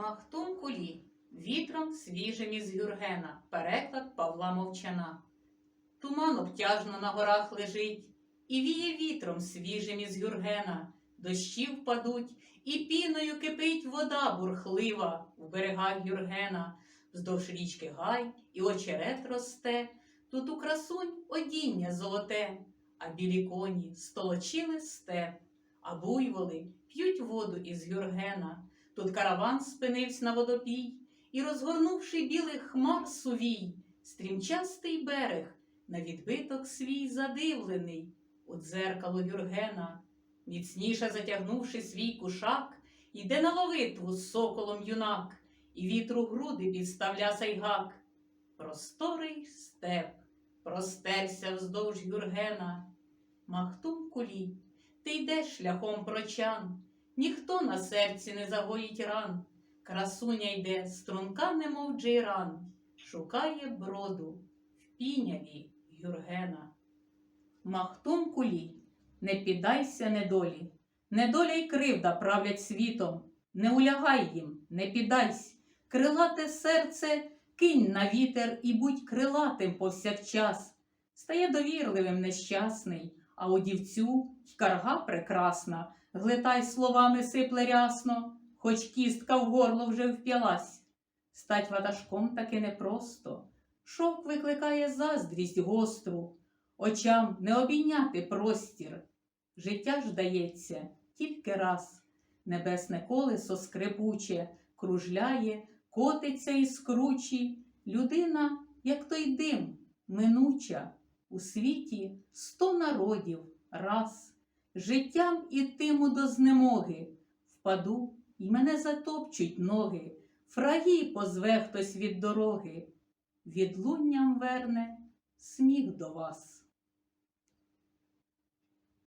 Махтум кулі, вітром свіжим із Гюргена, переклад Павла Мовчана. Туман обтяжно на горах лежить, і віє вітром свіжим із Гюргена, дощі впадуть, і піною кипить вода бурхлива в берегах Гюргена, вздовж річки гай і очерет росте, тут у красунь одіння золоте, а білі коні столочили степ, а буйволи п'ють воду із Гюргена. Тут караван спинився на водопій, і, розгорнувши білих хмар сувій, стрімчастий берег, на відбиток свій задивлений, у дзеркало Гюргена, міцніше затягнувши свій кушак, йде на ловитву з соколом юнак, і вітру груди підставля сайгак. Просторий степ простерся вздовж Гюргена. Махтум кулі, ти йдеш шляхом прочан, ніхто на серці не загоїть ран. Красуня йде, струнка, немов джейран, шукає броду в піняві Гюргена. Махтум кулі, не піддайся недолі, недоля й кривда правлять світом, не улягай їм, не піддайсь, крилате серце кинь на вітер і будь крилатим повсякчас. Стає довірливим нещасний, а у дівцю й карга прекрасна, глитай словами сипле рясно, хоч кістка в горло вже вп'ялась. Стать ватажком таки непросто, шовк викликає заздрість гостру, очам не обійняти простір. Життя ж дається тільки раз, небесне колесо скрипуче, кружляє, котиться і скручі, людина, як той дим, минуча, у світі сто народів раз, життям ітиму до знемоги, впаду, і мене затопчуть ноги, фраї позве хтось від дороги, відлунням верне сміх до вас.